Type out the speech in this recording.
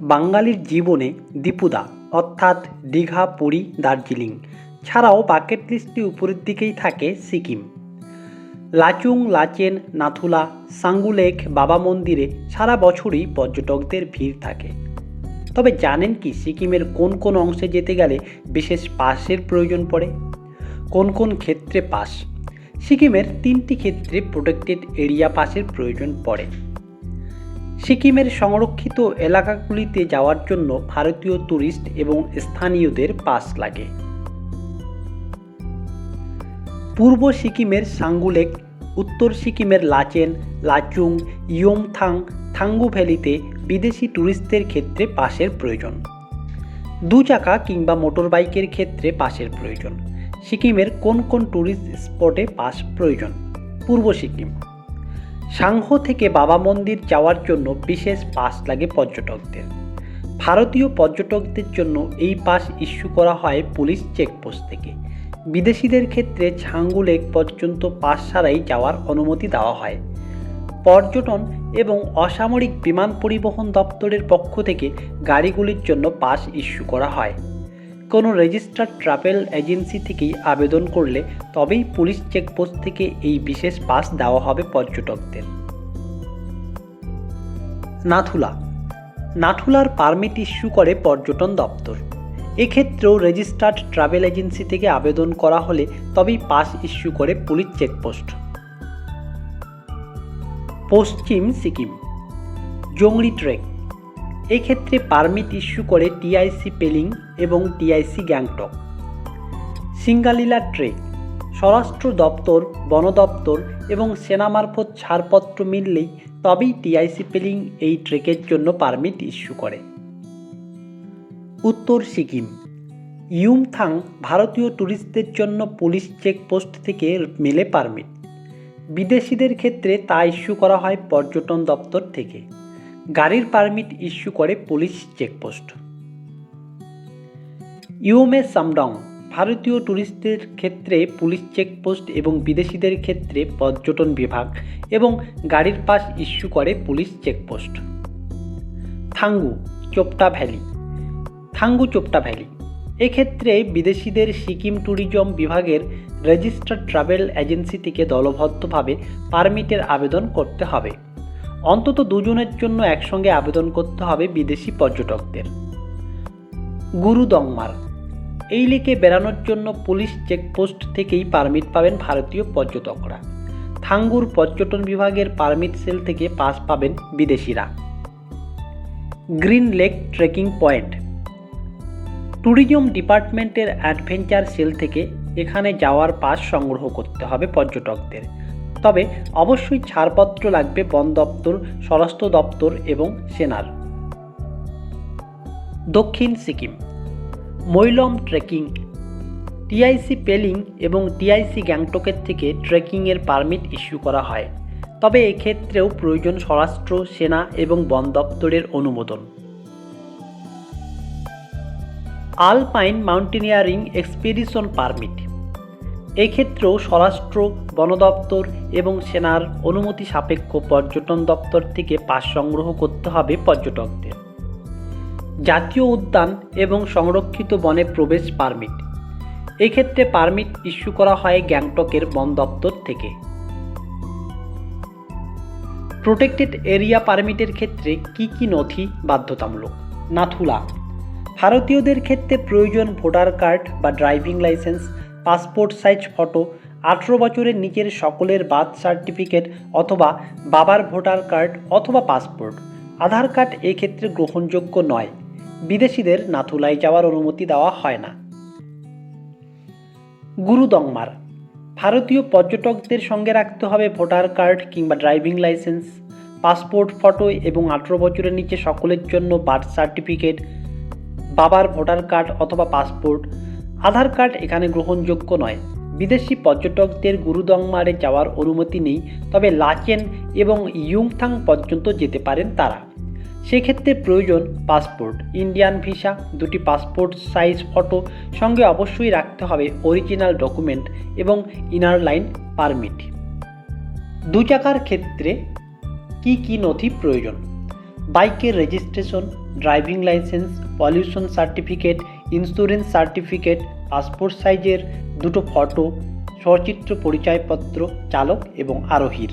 বাঙালির জীবনে দীপুদা, অর্থাৎ দীঘা, পুরী, দার্জিলিং ছাড়াও বাকেট লিস্টে উপরের দিকেই থাকে সিকিম। লাচুং, লাচেন, নাথুলা, সাঙ্গুলেক, বাবা মন্দিরে সারা বছরই পর্যটকদের ভিড় থাকে। তবে জানেন কি সিকিমের কোন কোন অংশে যেতে গেলে বিশেষ পাসের প্রয়োজন পড়ে? কোন কোন ক্ষেত্রে পাস? সিকিমের তিনটি ক্ষেত্রে প্রোটেক্টেড এরিয়া পাসের প্রয়োজন পড়ে। সিকিমের সংরক্ষিত এলাকাগুলিতে যাওয়ার জন্য ভারতীয় ট্যুরিস্ট এবং স্থানীয়দের পাস লাগে। পূর্ব সিকিমের সাঙ্গুলেক, উত্তর সিকিমের লাচেন, লাচুং ইয়মথাং থাঙ্গু ভ্যালিতে বিদেশি ট্যুরিস্টদের ক্ষেত্রে পাসের প্রয়োজন। দু চাকা কিংবা মোটর বাইকের ক্ষেত্রে পাসের প্রয়োজন। সিকিমের কোন কোন ট্যুরিস্ট স্পটে পাস প্রয়োজন? পূর্ব সিকিম। সাংহ থেকে বাবা মন্দির যাওয়ার জন্য বিশেষ পাস লাগে পর্যটকদের। ভারতীয় পর্যটকদের জন্য এই পাস ইস্যু করা হয় পুলিশ চেকপোস্ট থেকে। বিদেশিদের ক্ষেত্রে ছাঙ্গু লেক পর্যন্ত পাস ছাড়াই যাওয়ার অনুমতি দেওয়া হয়। পর্যটন এবং অসামরিক বিমান পরিবহন দপ্তরের পক্ষ থেকে গাড়িগুলির জন্য পাস ইস্যু করা হয়। কোনো রেজিস্টার্ড ট্রাভেল এজেন্সি থেকেই আবেদন করলে তবেই পুলিশ চেকপোস্ট থেকে এই বিশেষ পাস দেওয়া হবে পর্যটকদের। নাথুলা। নাথুলার পারমিট ইস্যু করে পর্যটন দপ্তর। এক্ষেত্রেও রেজিস্টার্ড ট্রাভেল এজেন্সি থেকে আবেদন করা হলে তবেই পাস ইস্যু করে পুলিশ চেকপোস্ট। পশ্চিম সিকিম। জংলি ট্রেক। এক্ষেত্রে পারমিট ইস্যু করে টিআইসি পেলিং এবং টিআইসি গ্যাংটক। সিঙ্গালীলা ট্রেক স্বরাষ্ট্র দপ্তর, বন দপ্তর এবং সেনা মারফত ছাড়পত্র মিললেই তবেই টিআইসি পেলিং এই ট্রেকের জন্য পারমিট ইস্যু করে। উত্তর সিকিম, ইউমথাং ভারতীয় ট্যুরিস্টদের জন্য পুলিশ চেকপোস্ট থেকে মেলে পারমিট। বিদেশিদের ক্ষেত্রে তা ইস্যু করা হয় পর্যটন দপ্তর থেকে। গাড়ির পারমিট ইস্যু করে পুলিশ চেকপোস্ট। ইউমে সামডং, ভারতীয় ট্যুরিস্টদের ক্ষেত্রে পুলিশ চেকপোস্ট এবং বিদেশিদের ক্ষেত্রে পর্যটন বিভাগ এবং গাড়ির পাস ইস্যু করে police checkpost. Thangu, Chopta valley. Thangu, Chopta valley. এক্ষেত্রে বিদেশিদের সিকিম ট্যুরিজম বিভাগের রেজিস্টার্ড ট্রাভেল এজেন্সি থেকে দলবদ্ধভাবে পারমিটের আবেদন করতে হবে। অন্তত দুজনের জন্য একসঙ্গে আবেদন করতে হবে বিদেশি পর্যটকদের। গুরুদংমার এই লেকে বেড়ানোর জন্য পুলিশ চেকপোস্ট থেকেই পারমিট পাবেন ভারতীয় পর্যটকরা। থাঙ্গুর পর্যটন বিভাগের পারমিট সেল থেকে পাস পাবেন বিদেশিরা। Green lake trekking point, tourism ডিপার্টমেন্টের অ্যাডভেঞ্চার সেল থেকে এখানে যাওয়ার পাস সংগ্রহ করতে হবে পর্যটকদের। তবে অবশ্যই ছাড়পত্র লাগবে বন দপ্তর, স্বরাষ্ট্র দপ্তর এবং সেনার। দক্ষিণ সিকিম, মৈলম ট্রেকিং। টিআইসি পেলিং এবং টিআইসি গ্যাংটকের থেকে ট্রেকিংয়ের পারমিট ইস্যু করা হয়। তবে এক্ষেত্রেও প্রয়োজন স্বরাষ্ট্র, সেনা এবং বন দপ্তরের অনুমোদন। Alpine mountaineering expedition permit. এক্ষেত্রেও স্বরাষ্ট্র বন দপ্তর এবং সেনার অনুমতি সাপেক্ষ পর্যটন দপ্তর থেকে পাস সংগ্রহ করতে হবে পর্যটকদের। জাতীয় উদ্যান এবং সংরক্ষিত বনে প্রবেশ পারমিট। এক্ষেত্রে পারমিট ইস্যু করা হয় গ্যাংটকের বন দপ্তর থেকে। প্রোটেক্টেড এরিয়া পারমিটের ক্ষেত্রে কি কি নথি বাধ্যতামূলক? নাথুলা। ভারতীয়দের ক্ষেত্রে প্রয়োজন ভোটার কার্ড বা driving licence passport size photo, আঠেরো বছরের নিচের সকলের বার্থ সার্টিফিকেট অথবা বাবার ভোটার কার্ড অথবা পাসপোর্ট। আধার কার্ড এক্ষেত্রে গ্রহণযোগ্য নয়। বিদেশিদের নাথুলায় যাওয়ার অনুমতি দেওয়া হয় না। গুরুদংমার, ভারতীয় পর্যটকদের সঙ্গে রাখতে হবে ভোটার কার্ড কিংবা ড্রাইভিং লাইসেন্স, পাসপোর্ট ফটো এবং আঠেরো বছরের নিচে সকলের জন্য বার্থ সার্টিফিকেট, বাবার ভোটার কার্ড অথবা পাসপোর্ট আধার কার্ড এখানে গ্রহণযোগ্য নয়। বিদেশি পর্যটকদের গুরুদংমারে যাওয়ার অনুমতি নেই, তবে লাচেন এবং ইয়ুংথাং পর্যন্ত যেতে পারেন তারা। সেক্ষেত্রে প্রয়োজন পাসপোর্ট, ইন্ডিয়ান ভিসা, দুটি পাসপোর্ট, সাইজ ফটো, সঙ্গে অবশ্যই রাখতে হবে অরিজিনাল ডকুমেন্ট এবং ইনার লাইন পারমিট। দু চাকার ক্ষেত্রে কি কি নথি প্রয়োজন? বাইকের registration, driving licence, pollution certificate insurance certificate passport সাইজের দুটো ফটো সচিত্র পরিচয়পত্র চালক এবং আরোহীর।